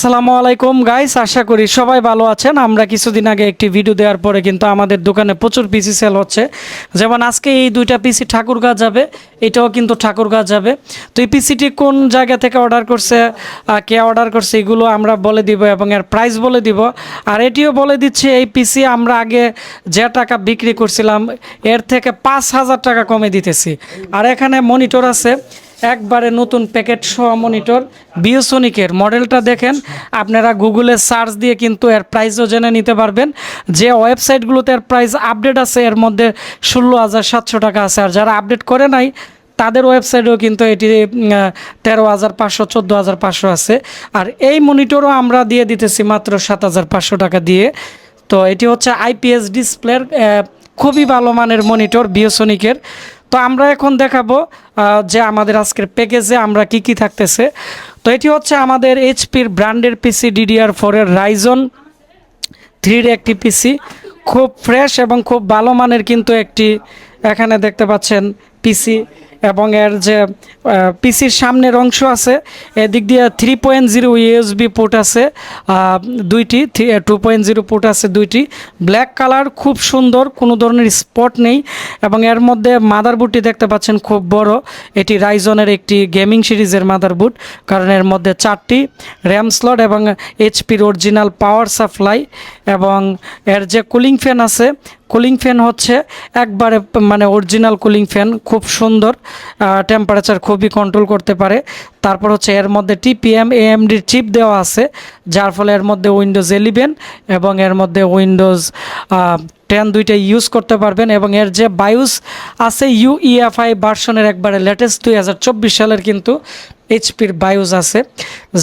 আসসালামু আলাইকুম গাইস আশা করি সবাই ভালো আছেন। আমরা কিছুদিন আগে একটি ভিডিও দেওয়ার পরে কিন্তু আমাদের দোকানে প্রচুর পিসি সেল হচ্ছে। যেমন আজকে এই দুইটা পিসি ঠাকুরগাঁ যাবে, এটাও কিন্তু ঠাকুরগাঁ যাবে। তো এই পিসিটি কোন জায়গা থেকে অর্ডার করছে কে অর্ডার করছে, এগুলো আমরা বলে দিব এবং এর প্রাইস বলে দিব। আর এটিও বলে দিচ্ছি, এই পিসি আমরা আগে যে টাকা বিক্রি করছিলাম, এর থেকে পাঁচ হাজার টাকা কমে দিতেছি। আর এখানে মনিটর আছে একবারে নতুন প্যাকেট সহ মনিটর বিওসনিকের মডেলটা দেখেন। আপনারা গুগলে সার্চ দিয়ে কিন্তু এর প্রাইসও জেনে নিতে পারবেন। যে ওয়েবসাইটগুলোতে এর প্রাইস আপডেট আছে, এর মধ্যে ষোলো হাজার সাতশো টাকা আছে। আর যারা আপডেট করে নাই, তাদের ওয়েবসাইটেও কিন্তু এটি তেরো হাজার পাঁচশো, চোদ্দ হাজার পাঁচশো আছে। আর এই মনিটরও আমরা দিয়ে দিতেছি মাত্র সাত হাজার পাঁচশো টাকা দিয়ে। তো এটি হচ্ছে আইপিএস ডিসপ্লের খুবই ভালো মানের মনিটর বিওসনিকের তো আমরা এখন দেখাবো যে আমাদের আজকের প্যাকেজে আমরা কি কি থাকতেছে। তো এটি হচ্ছে আমাদের এইচপির ব্র্যান্ডের পিসি ডিডিআর ফোরের রাইজন থ্রির একটি পিসি খুব ফ্রেশ এবং খুব ভালো মানের কিন্তু একটি এখানে দেখতে পাচ্ছেন পিসি এবং এর যে পিসির সামনের অংশ আছে, এদিক দিয়ে three point zero USB port আছে দুইটি টু পয়েন্ট জিরো পোর্ট আছে দুইটি। ব্ল্যাক কালার খুব সুন্দর, কোনো ধরনের স্পট নেই। এবং এর মধ্যে মাদারবোর্ডটি দেখতে পাচ্ছেন খুব বড়। এটি রাইজনের একটি গেমিং সিরিজের মাদারবোর্ড কারণ এর মধ্যে চারটি র্যাম স্লট এবং এইচপির অরিজিনাল পাওয়ার সাপ্লাই এবং এর যে কুলিং ফ্যান আছে কুলিং ফ্যান হচ্ছে একবারে মানে অরিজিনাল কুলিং ফ্যান খুব সুন্দর টেম্পারেচার খুবই কন্ট্রোল করতে পারে। তারপর হচ্ছে এর মধ্যে টিপিএম এএমডির চিপ দেওয়া আছে, যার ফলে এর মধ্যে উইন্ডোজ এলিভেন এবং এর মধ্যে উইন্ডোজ টেন দুইটা ইউজ করতে পারবেন এবং এর যে বায়ুস আছে ইউইএফআই ভার্সনের একবারে লেটেস্ট দুই হাজার চব্বিশ সালের কিন্তু এইচপির বায়ুস আছে,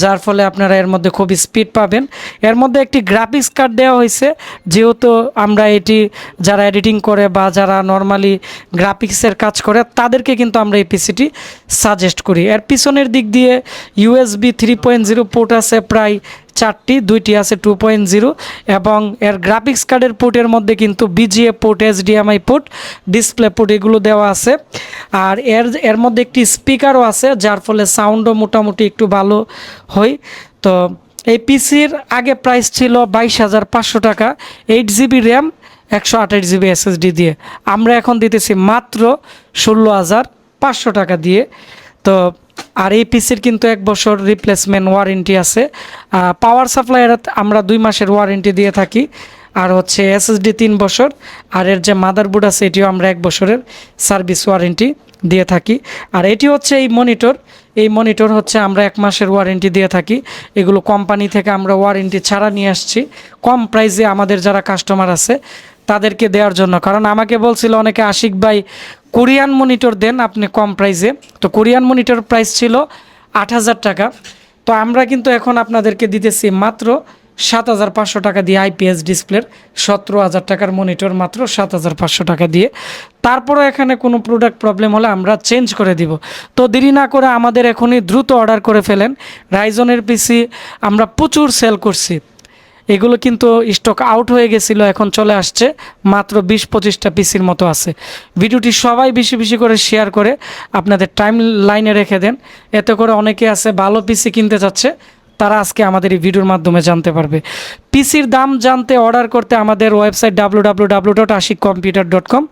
যার ফলে আপনারা এর মধ্যে খুব স্পিড পাবেন। এর মধ্যে একটি গ্রাফিক্স কার্ড দেওয়া হয়েছে, যেহেতু আমরা এটি যারা এডিটিং করে বা যারা নর্মালি গ্রাফিক্সের কাজ করে, তাদেরকে কিন্তু আমরা এই পিসিটি সাজেস্ট করি। এর পিছনের দিক দিয়ে USB three point zero port আছে প্রায় চারটি, দুইটি আছে টু পয়েন্ট জিরো এবং এর গ্রাফিক্স কার্ডের পোর্টের মধ্যে কিন্তু VGA port HDMI port display port এগুলো দেওয়া আছে। আর এর এর মধ্যে একটি স্পিকারও আছে, যার ফলে সাউন্ডও মোটামুটি একটু ভালো হয়। তো এই পিসির আগে প্রাইস ছিল বাইশ হাজার পাঁচশো টাকা এইট জিবি র্যাম একশো আঠাশ জিবি এসএসডি দিয়ে। আমরা এখন দিতেছি মাত্র ষোলো হাজার পাঁচশো টাকা দিয়ে। তো আর এই পিসির কিন্তু এক বছর রিপ্লেসমেন্ট ওয়ারেন্টি আছে। পাওয়ার সাপ্লাইয়ের আমরা দুই মাসের ওয়ারেন্টি দিয়ে থাকি, আর হচ্ছে এসএসডি তিন বছর, আর এর যে মাদারবোর্ড আছে, এটিও আমরা এক বছরের সার্ভিস ওয়ারেন্টি দিয়ে থাকি। আর এটি হচ্ছে এই মনিটর এই মনিটর হচ্ছে আমরা এক মাসের ওয়ারেন্টি দিয়ে থাকি। এগুলো কোম্পানি থেকে আমরা ওয়ারেন্টি ছাড়া নিয়ে আসছি। কম প্রাইসে আমাদের যারা কাস্টমার আছে তাদেরকে দেওয়ার জন্য। কারণ আমাকে বলছিল অনেকে, আশিক ভাই, কোরিয়ান মনিটর দেন আপনি কম প্রাইসে। তো কোরিয়ান মনিটর প্রাইস ছিল আট হাজার টাকা। তো আমরা কিন্তু এখন আপনাদেরকে দিতেছি মাত্র সাত হাজার পাঁচশো টাকা দিয়ে আইপিএস ডিসপ্লের সতেরো হাজার টাকার মনিটর মাত্র সাত হাজার পাঁচশো টাকা দিয়ে। তারপরও এখানে কোনো প্রোডাক্ট প্রবলেম হলে আমরা চেঞ্জ করে দিব। তো দেরি না করে আমাদের এখনই দ্রুত অর্ডার করে ফেলেন। রাইজনের পিসি আমরা প্রচুর সেল করছি। এগুলো কিন্তু স্টক আউট হয়ে গেছিল, এখন চলে আসছে। মাত্র বিশ পঁচিশটা পিসির মতো আছে। ভিডিওটি সবাই বেশি বেশি করে শেয়ার করে, আপনাদের টাইম লাইনে রেখে দেন। এতে করে অনেকে আছে, ভালো পিসি কিনতে চাচ্ছে, তারা আজকে আমাদের এই ভিডিওর মাধ্যমে জানতে পারবে। পিসির দাম জানতে অর্ডার করতে আমাদের website W W W dot Ashik computer dot com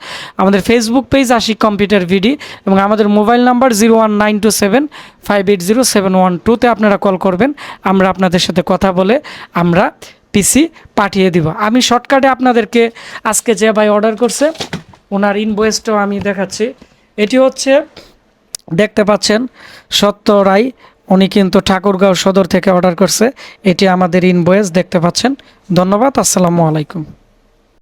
আমাদের Facebook page Ashik computer BD এবং আমাদের mobile number zero one nine two seven five eight zero seven one টুতে আপনারা কল করবেন। আমরা আপনাদের সাথে কথা বলে আমরা পিসি পাঠিয়ে দিব। আমি শর্টকাটে আপনাদেরকে আজকে যে ভাই অর্ডার করছে, ওনার ইনভয়েসটাও আমি দেখাচ্ছি। এটি হচ্ছে, দেখতে পাচ্ছেন, সত্য রায়, উনি কিন্তু ঠাকুরগাঁও সদর থেকে অর্ডার করছে। এটি আমাদের ইনভয়েস দেখতে পাচ্ছেন। ধন্যবাদ, আসসালামু আলাইকুম।